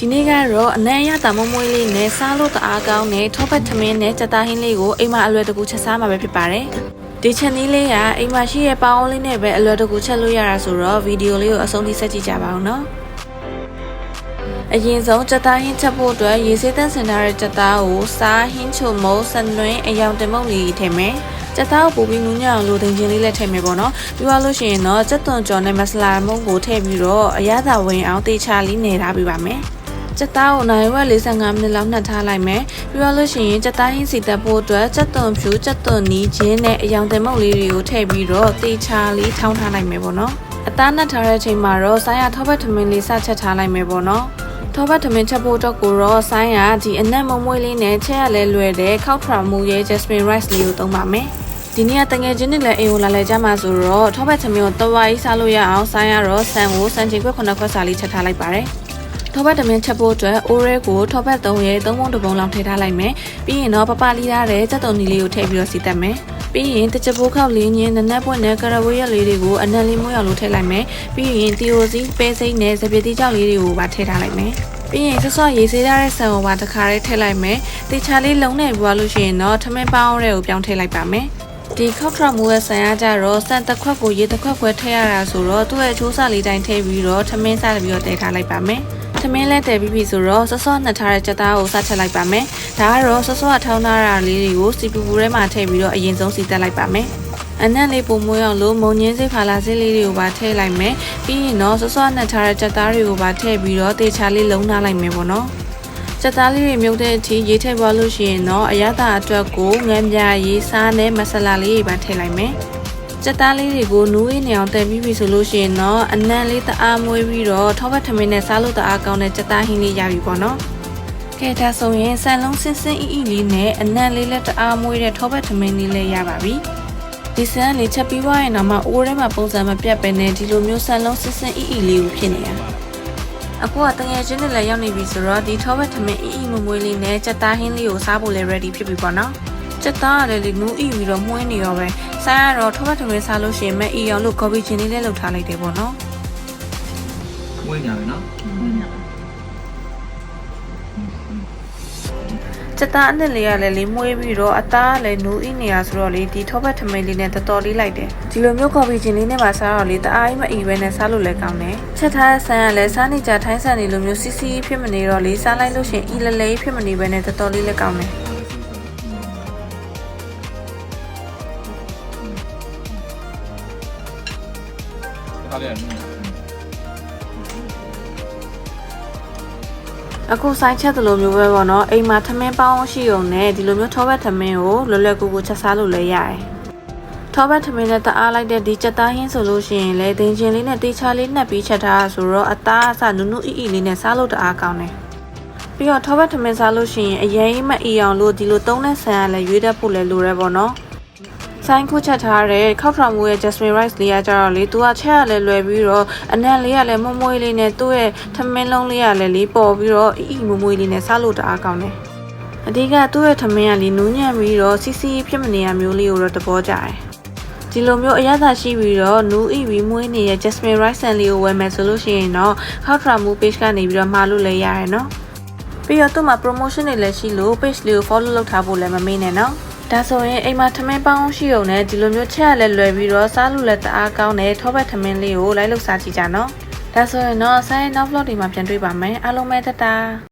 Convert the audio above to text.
ဒီနေ့ကတော့အနံ့ရတာမမွေးလေးနဲ့စားလို့တအားကောင်းတဲ့ထောပတ်ထမင်းနဲ့ကြက်သားဟင်းလေးကိုအိမ်မှာအလွယ်တကူချက်စားမှာပဲဖြစ်ပါတယ်။ဒီချက်နည်းလေးကအိမ်မှာရှိရဲ့ပေါင်းလေးနဲ့ပဲအလွယ်တကူချက်လို့ရတာဆိုတော့ဗီဒီယိုလေးကိုအဆုံးထိဆက်ကြည့်ကြပါဦးနော်။အရင်ဆုံးကြက်သားဟင်းချက်ဖို့အတွက်ရေစေးသန့်စင်ထားတဲ့ကြက်သားကိုစားဟင်းချုံမုံဆန်လွင်အယောင်တင်မုံလေးထည့်မယ်။ကြက်သားကိုပိုပြီးနူးညံ့အောင်လိုတင်ချင်းလေးလည်းထည့်မယ်ပေါ့နော်။ပြီးသွားလို့ရှိရင်တော့ကြက်သွန်ကြော်နဲ့မဆလာမုံကိုထည့်ပြီးတော့အရသာဝင်အောင်တေချာလေးနေထားပေးပါမယ်။ ကြက်သားကိုနိုင်ဝက်45မိနစ်လောက်နှက်ထားလိုက်မယ်ပြီးတော့လို့ရှိရင်ကြက်သားဟင်းစီတက်ဖို့အတွက်ကြက်သွန်ဖြူကြက်သွန်နီးချင်းနဲ့အယောင်တင်မုတ်လေးတွေကိုထည့်ပြီးတော့တေချာလေးထောင်းထားလိုက်မယ်ပေါ့နော်အသားနှက်ထားတဲ့အချိန်မှာတော့ဆိုင်းရထောပတ်ထမင်းလေးစချက်ထားလိုက်မယ်ပေါ့နော်ထောပတ်ထမင်းချက်ဖို့အတွက်ကိုတော့ဆိုင်းရဒီအနက်မမွေးလေးနဲ့ချက်ရလဲလွယ်တဲ့ခောက်ထရာမူရဲ့ jasmine rice လေးကိုသုံးပါမယ်ဒီနေ့ကတငယ်ချင်းတွေလည်းအိမ်ကိုလာလဲကြမှာဆိုတော့ထောပတ်သမီးကိုတဝါကြီးစားလို့ရအောင်ဆိုင်းရတော့ဆန်ကိုစံချိန်ခွက်ခုနှစ်ခွက်စာလေးချက်ထားလိုက်ပါတယ် ထောပတ်တမင်းချက်ဖို့အတွက်အိုးရဲကိုထောပတ်3ရဲ3ပုံတစ်ပုံလောက်ထည့်ထားလိုက်မယ်ပြီးရင်တော့ပပလီထားတဲ့စက်တုံနီလေးကိုထည့်ပြီးတော့စီတက်မယ်ပြီးရင်တချပိုးခောက်လေးညင်းနနက်ပွင့်နဲ့ကရဝေးရက်လေးတွေကိုအနံလေးမွေးအောင်လို့ထည့်လိုက်မယ်ပြီးရင်တီယိုစီပဲစိမ့်နဲ့စပီတီကြောက်လေးတွေကိုပါထည့်ထားလိုက်မယ်ပြီးရင်ဆော့ဆော့ရေးစေးထားတဲ့ဆန်ကိုပါတစ်ခါလေးထည့်လိုက်မယ်တေချာလေးလုံးနဲ့ပြီးသွားလို့ရှိရင်တော့ထမင်းပေါင်းရဲကိုပြောင်းထည့်လိုက်ပါမယ်ဒီခောက်ထရမူရဲ့ဆန်ရကြတော့ဆန်တစ်ခွက်ကိုရေတစ်ခွက်ခွဲထည့်ရတာဆိုတော့သူ့ရဲ့အချိုးစားလေးတိုင်းထည့်ပြီးတော့ထမင်းစားပြီးတော့တည်ထားလိုက်ပါမယ်။ထ မင်းလဲတည်ပြီးပြီဆိုတော့ဆော့ဆော့နှစ်ထားတဲ့ကြက်သားကိုစချက်လိုက်ပါမယ်။ဒါကတော့ဆော့ဆော့ထောင်းထားတာလေးတွေကိုစီပူပူထဲမှာထည့်ပြီးတော့အရင်ဆုံးစီတက်လိုက်ပါမယ်။အနက်လေးပုံမွေးအောင်လို့မုံငင်းစိဖာလာစိလေးတွေကိုပါထည့်လိုက်မယ်။ပြီးရင်တော့ဆော့ဆော့နှစ်ထားတဲ့ကြက်သားတွေကိုပါထည့်ပြီးတော့တေချာလေးလုံးထားလိုက်မယ်ပေါ့နော်။စက်သားလေးတွေမြုပ်တဲ့အထိရေးထည့်သွားလို့ရှိရင်တော့အရသာအတွက်ကိုငန်းပြရေးစားနဲ့မဆလာလေးတွေပါထည့်လိုက်မယ်။ စက်သားလေးတွေကိုနူးရင်းနေအောင်တည်ပြီးပြီဆိုလို့ရှိရင်တော့အနံလေးတအားမွေးပြီးတော့ထောပတ်ထမင်းနဲ့စားလို့တအားကောင်းတဲ့စက်သားဟင်းလေးရပြီပေါ့နော်။ကဲဒါဆိုရင်ဆန်လုံးစင်းစင်းအီအီလေးနဲ့အနံလေးလည်းတအားမွေးတဲ့ထောပတ်ထမင်းလေးလည်းရပါပြီ။ဒီဆန်လေးချက်ပြီးွားရင်တော့မှအိုးထဲမှာပုံစံမပြတ်ပဲနဲ့ဒီလိုမျိုးဆန်လုံးစင်းစင်းအီအီလေးကိုဖြစ်နေတာ။အခုကတငယ်ချင်းတွေလည်းရောက်နေပြီဆိုတော့ဒီထောဘက်ထမင်းအီအီမမွေးလေးနဲ့ကြက်သားဟင်းလေးကိုစားဖို့လည်း ready ဖြစ်ပြီပေါ့နော် ကြက်သားကလည်းလေနူးအီပြီးတော့မှုန်းနေရောပဲစားရတော့ထောဘက်ထမင်းစားလို့ရှိရင်မအီအောင်လို့ကော်ပီချင်းလေးလည်းလုပ်ထားလိုက်တယ်ပေါ့နော်ဝင်းကြမယ်နော်ကြက်သားအနစ်လေးကလည်းလေမှုေးပြီးတော့အသားကလည်းနူးအီနေရဆိုတော့လေဒီထောဘက်ထမင်းလေးနဲ့တော်တော်လေးလိုက်တယ်ဒီလိုမျိုးကော်ပီချင်းလေးနဲ့ပါစားတော့လေတအားကြီးမအီပဲနဲ့စားလို့လည်းကောင်းတယ်ချက်ထားတဲ့ဆန်ကလည်းစားနေကြထိုင်းဆန်နေလိုမျိုးစီစီဖြစ်မနေတော့လေစားလိုက်လို့ရှိရင်အီလလေးဖြစ်မနေပဲနဲ့တော်တော်လေးလည်းကောင်းတယ် ဒါလေးကနည်းအခုဆိုင်ချက်တလိုမျိုးပဲပေါ့နော်အိမ်မှာထမင်းပေါင်းရှိုံနဲ့ဒီလိုမျိုးထောဘက်ထမင်းကိုလွယ်လွယ်ကူကူချက်စားလို့လည်းရတယ်ထောဘက်ထမင်းနဲ့တအားလိုက်တဲ့ဒီချက်သားဟင်းဆိုလို့ရှိရင်လေဒင်ချင်းလေးနဲ့တေချာလေးနှက်ပြီးချက်ထားဆိုတော့အသားအစနုနုအီအီလေးနဲ့စားလို့တအားကောင်းတယ်ပြီးတော့ထောဘက်ထမင်းစားလို့ရှိရင်အရင်မအီအောင်လို့ဒီလိုသုံးတဲ့ဆန်ကလည်းရွေးတတ်ဖို့လည်းလိုရဲပေါ့နော် ဆိုင်ခုချက်ထားတဲ့ခောက်ထရမူရဲ့ jasmine rice လေးကကြတော့လေသူကချက်ရလဲလွယ်ပြီးတော့အနံ့လေးကလည်းမွမွေးလေးနဲ့သူ့ရဲ့ထမင်းလုံးလေးကလည်းလေးပေါ်ပြီးတော့အီအီမွမွေးလေးနဲ့စားလို့တအားကောင်းတယ်အဓိကသူ့ရဲ့ထမင်းကလေနူးညံ့ပြီးတော့စီစီဖြစ်မနေရမျိုးလေးကိုတော့သဘောကျတယ်ဒီလိုမျိုးအရသာရှိပြီးတော့နူးအီပြီးမွေးနေတဲ့ jasmine rice ဆန်လေးကိုဝယ်မယ်ဆိုလို့ရှိရင်တော့ခောက်ထရမူ page ကနေပြီးတော့မှာလို့လည်းရတယ်နော်ပြီးတော့သူ့မှာ promotion တွေလည်းရှိလို့ page လေးကို follow လုပ်ထားဖို့လည်းမမေ့နဲ့နော် ဒါဆိုရင်အိမ်မှာထမင်းပေါင်းရှိုံနဲ့ဒီလိုမျိုးချက်ရလဲလွယ်ပြီးတော့စားလို့လည်းတအားကောင်းတဲ့ထောဘက်ထမင်းလေးကိုလိုက်လုပ်စားကြည့်ကြနော်ဒါဆိုရင်တော့ဆိုင်နောက် vlog တွေမှာပြန်တွေ့ပါမယ်အားလုံးပဲတတာ